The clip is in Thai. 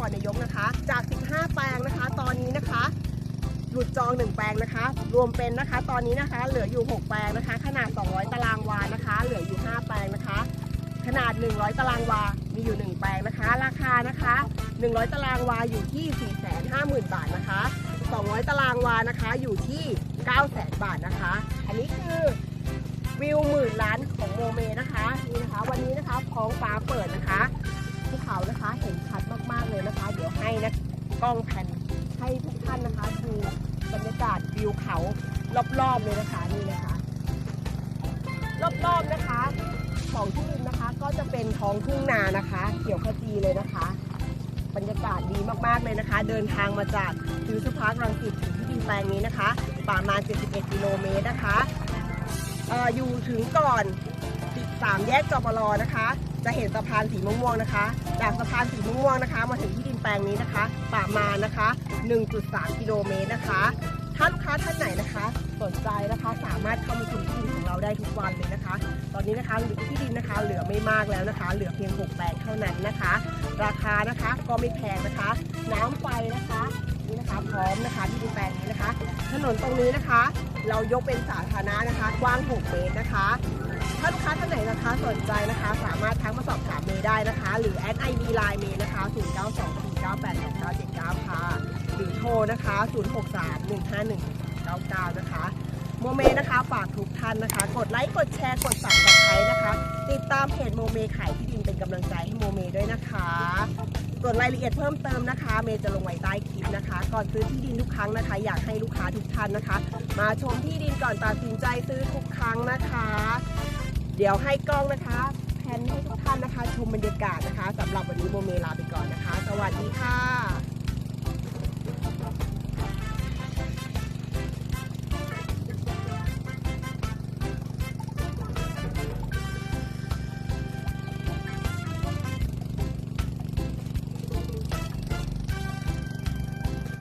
จังหวัดนครนายกนะคะ จาก 15 แปลงนะคะ ตอนนี้นะคะ หลุดจอง 1 แปลงนะคะ รวมเป็นนะคะ ตอนนี้นะคะ เหลืออยู่ 6 แปลงนะคะ ขนาด 200 ตารางวานะคะ เหลืออยู่ 5 แปลงนะคะ ขนาด 100 ตารางวา มีอยู่ 1 แปลงนะคะ ราคานะคะ 100 ตารางวาอยู่ที่ 450,000 บาทนะคะ 200 ตารางวานะคะ อยู่ที่ 900,000 บาทนะคะ อันนี้คือวิวหมื่นล้านของโมเมนะคะนี่นะคะ วันนี้นะคะท้องฟ้าเปิด กล้องแผนให้ทุกท่านนะคะดูบรรยากาศวิวเขารอบๆเลยนะคะนี่นะคะรอบๆนะคะของที่ดินนะคะ ก็จะเป็นท้องทุ่งนานะคะ เขียวขจีเลยนะคะ บรรยากาศดีมากๆเลยนะคะ เดินทางมาจากฟิวเจอร์พาร์ครังสิตถึงที่ดินแปลงนี้นะคะ ประมาณ 71 กิโลเมตรนะคะอออยู่ถึงก่อน 3 แยกจปรนะคะ จะเห็นสะพานสีม่วงๆนะคะ จากสะพานสีม่วงๆนะคะ มาถึงที่ดินแปลงนี้นะคะ ประมาณนะคะ 1.3 กิโลเมตรนะคะถ้าลูกค้าท่านไหนนะคะ สนใจนะคะสามารถเข้ามาชมที่ดินของเราได้ทุกวันเลยนะคะ ตอนนี้นะคะเหลือที่ดินนะคะ เหลือไม่มากแล้วนะคะ เหลือเพียง6แปลงเท่านั้นนะคะ ราคานะคะก็ไม่แพงนะคะ น้ำไฟนะคะนี่นะคะ พร้อมนะคะที่ดินแปลงนี้นะคะ ถนนตรงนี้นะคะ เรายกเป็นสาธารณะนะคะ กว้าง 6 เมตรนะคะ ถ้าลูกค้าท่านไหนนะคะสนใจนะคะ สามารถทักมาสอบถามเมย์ได้นะคะ หรือแอดไอวีไลน์เมย์นะคะ0 9 2 4 9 8 2 9 7 9ค่ะหรือโทรนะคะ 0 6 3 1 5 1 9 9 นะคะโมเมนะคะฝากทุกท่านนะคะ กดไลค์กดแชร์กดสั่งกับใครนะคะ ติดตามเพจโมเมขายที่ดินเป็นกำลังใจให้โมเมด้วยนะคะส่วนรายละเอียดเพิ่มเติมนะคะ เมย์จะลงไว้ใต้คลิปนะคะ ก่อนซื้อที่ดินทุกครั้งนะคะ อยากให้ลูกค้าทุกท่านนะคะ มาชมที่ดินก่อนตัดสินใจซื้อทุกครั้งนะคะ เดี๋ยวให้กล้องนะคะแพนให้ทุกท่านนะคะ ชมบรรยากาศนะคะสำหรับวันนี้โมเมลาไปก่อนนะคะ สวัสดีค่ะ